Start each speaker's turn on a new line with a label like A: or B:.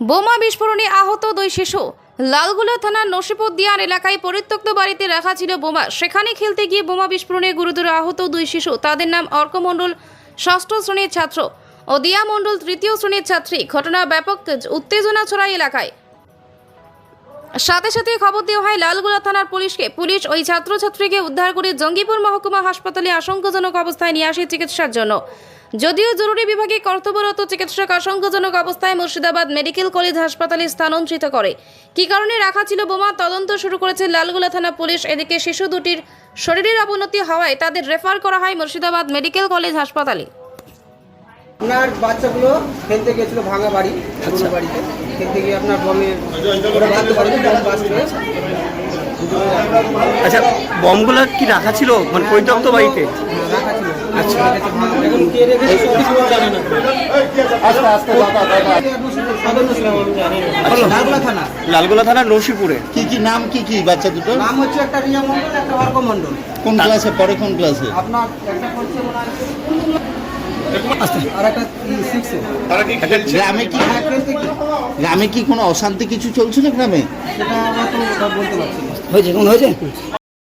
A: বোমা বিস্ফোরণে আহত দুই শিশু। লালগুলা থানার নসিপুদ্দিয়ান এলাকায় পরিত্যক্ত বাড়িতে রাখা ছিল বোমা। সেখানে খেলতে গিয়ে বোমা বিস্ফোরণে গুরুতর আহত দুই শিশু। তাদের নাম অর্ক মণ্ডল, ষষ্ঠ শ্রেণির ছাত্র ও দিয়া মণ্ডল, তৃতীয় শ্রেণির ছাত্রী। ঘটনা ব্যাপক উত্তেজনা ছড়ায় এলাকায়। সাথে সাথে খবর দেওয়া হয়, লালগোলা থানার পুলিশকে। পুলিশ ওই ছাত্রছাত্রীকে উদ্ধার করে জঙ্গিপুর মহকুমা হাসপাতালে আশঙ্কাজনক অবস্থায় নিয়ে আসে চিকিৎসার জন্য। যদিও জরুরি বিভাগে কর্তব্যরত চিকিৎসক আশঙ্কাজনক অবস্থায় মুর্শিদাবাদ মেডিকেল কলেজ হাসপাতালে স্থানান্তরিত করে। কী কারণে রাখা ছিল বোমা? তদন্ত শুরু করেছে লালগোলা থানা পুলিশ। এদিকে শিশু দুটির শরীরের অবনতি হওয়ায় তাদের রেফার করা হয় মুর্শিদাবাদ মেডিকেল কলেজ হাসপাতালে।
B: আপনার বাচ্চাগুলো খেলতে গেছিল ভাঙা বাড়ি পুরোনো বাড়িতে। খেলতে গিয়ে আপনার বমে ওরা ভাঙতে পারেনি বম বাস্ট
C: আচ্ছা বমগুলো কি রাখা ছিল? মানে পরিত্যক্ত বাড়িতে?
B: রাখা আচ্ছা। এখন কে রেখেছে জানে না লালগোলা থানা।
C: লালগোলা থানার নরসিপুরে
D: কি কি নাম কি কি বাচ্চা দুটো?
B: নাম হচ্ছে একটা রিয়া মন্ডল একটা অর্ক মন্ডল
D: কোন ক্লাসে? পড়ে কোন ক্লাসে?
B: আপনার একটা পড়ছে মনে হয়
D: গ্রামে কি গ্রামে কোনো অশান্তি কিছু
B: চলছে না গ্রামে?
C: হয়েছে কোন হয়েছে?